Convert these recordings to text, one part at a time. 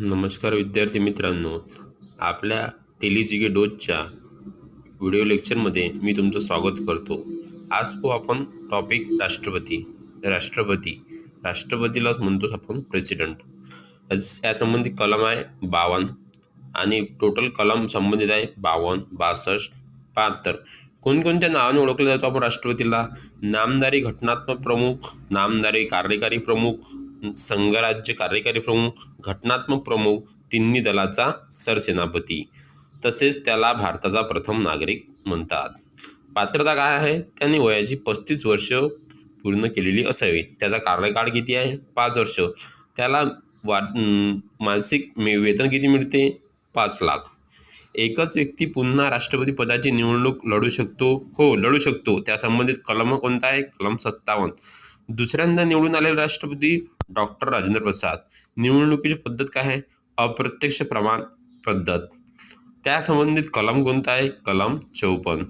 नमस्कार विद्यार्थी मित्रांनो. आपल्या टेलिजिगे डोजच्या व्हिडिओ लेक्चरमध्ये मी तुमचं स्वागत करतो. आज पाहू आपण टॉपिक राष्ट्रपती. राष्ट्रपती. राष्ट्रपतीलाच म्हणतोच आपण प्रेसिडेंट यासंबंधी कलम आहे बावन्न आणि टोटल कलम संबंधित आहे बावन्न बासष्ट बहात्तर. कोणकोणत्या नावाने ओळखले जातो आपण राष्ट्रपतीला? नामदारी घटनात्मक प्रमुख नामदारी कार्यकारी प्रमुख संघराज्य कार्यकारी प्रमुख घटनात्मक प्रमुख तिन्ही दलाचा सरसेनापती. तसेच त्याला भारताचा प्रथम नागरिक म्हणतात. पात्रता काय आहे? त्याने वयाची पस्तीस वर्ष पूर्ण केलेली असावी. त्याचा कार्यकाळ किती आहे? पाच वर्ष. त्याला वा अं, मासिक वेतन किती मिळते? पाच लाख. एकच व्यक्ती पुन्हा राष्ट्रपती पदाची निवडणूक लढू शकतो? हो लढू शकतो. त्या संबंधित कलम कोणता आहे? कलम सत्तावन्न. दुसऱ्यांदा निवडून आलेले राष्ट्रपती डॉक्टर राजेंद्र प्रसाद. निवडणुकीची पद्धत काय आहे? अप्रत्यक्ष प्रमाण पद्धत. त्या संबंधित कलम कोणता आहे? कलम चौपन्न.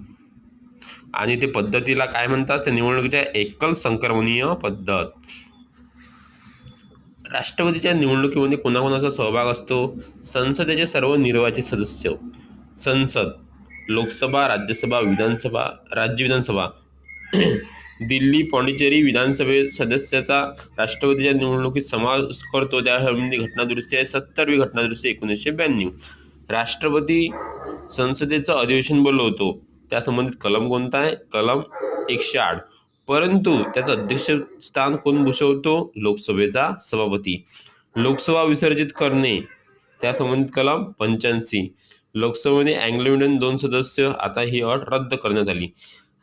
आणि ते पद्धतीला काय म्हणतात? त्या निवडणुकीच्या एकल संक्रमणीय पद्धत. राष्ट्रपतीच्या निवडणुकीमध्ये कोणाकोणाचा सहभाग असतो? संसदेचे सर्व निर्वाचित सदस्य. संसद लोकसभा राज्यसभा विधानसभा राज्य विधानसभा. दिल्ली पॉंडिचेरी विधानसभे सदस्याचा राष्ट्रपतीच्या निवडणुकीत समावेश करतो. त्यासंबंधी घटनादुरुस्ती आहे. सत्तरवी घटनादुरुस्ती एकोणीसशे ब्याण्णव. राष्ट्रपती संसदेचं अधिवेशन बोलवतो. त्या संबंधित कलम कोणता आहे? कलम एकशे आठ. परंतु त्याचं अध्यक्षस्थान कोण भूषवतो? लोकसभेचा सभापती. लोकसभा विसर्जित करणे. त्या संबंधित कलम पंच्याऐंशी. लोकसभेने अँग्लो इंडियन दोन सदस्य. आता ही अट रद्द करण्यात आली.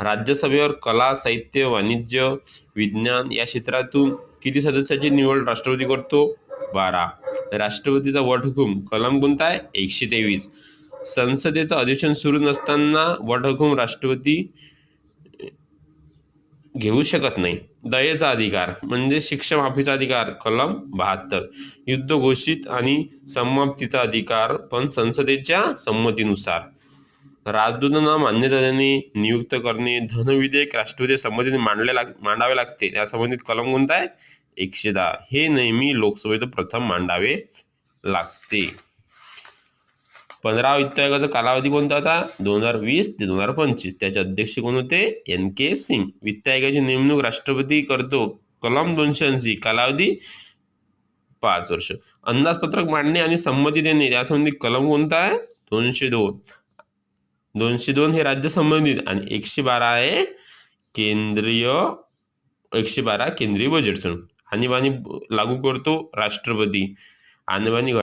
राज्यसभेवर कला साहित्य वाणिज्य विज्ञान या क्षेत्रातून किती सदस्याची निवड राष्ट्रपती करतो? बारा. राष्ट्रपतीचा वटहुकूम कलम कोणता आहे एकशे तेवीस. संसदेचं अधिवेशन सुरू नसताना वटहुकूम राष्ट्रपती घेऊ शकत नाही. दयेचा अधिकार म्हणजे शिक्षा माफीचा अधिकार कलम बहात्तर. युद्ध घोषित आणि समाप्तीचा अधिकार पण संसदेच्या संमतीनुसार. राजदूतांना मान्यता देणे नियुक्त करणे धनविधेयक राष्ट्रपती संबंधित मांडले लाग मांडावे लागते. त्या संबंधित कलम कोणता आहे? एकशे दहा. हे नेहमी लोकसभेत प्रथम मांडावे लागते. पंधरा वित्त आयोगाचा कालावधी कोणता होता? दोन हजार वीस ते दोन हजार पंचवीस. त्याचे अध्यक्ष कोण होते? N K Singh. वित्त आयोगाची नेमणूक राष्ट्रपती करतो. कलम दोनशे ऐंशी. कालावधी पाच वर्ष. अंदाजपत्रक मांडणे आणि संमती देणे. यासंबंधी कलम कोणता आहे? दोनशे दोन. दोनशे दोन हे राज्य संबंधित आणि एकशे बारा आहे केंद्रीय एकशे बारा केंद्रीय बजेट आणीबाणी लागू करतो राष्ट्रपती. आणीबाणी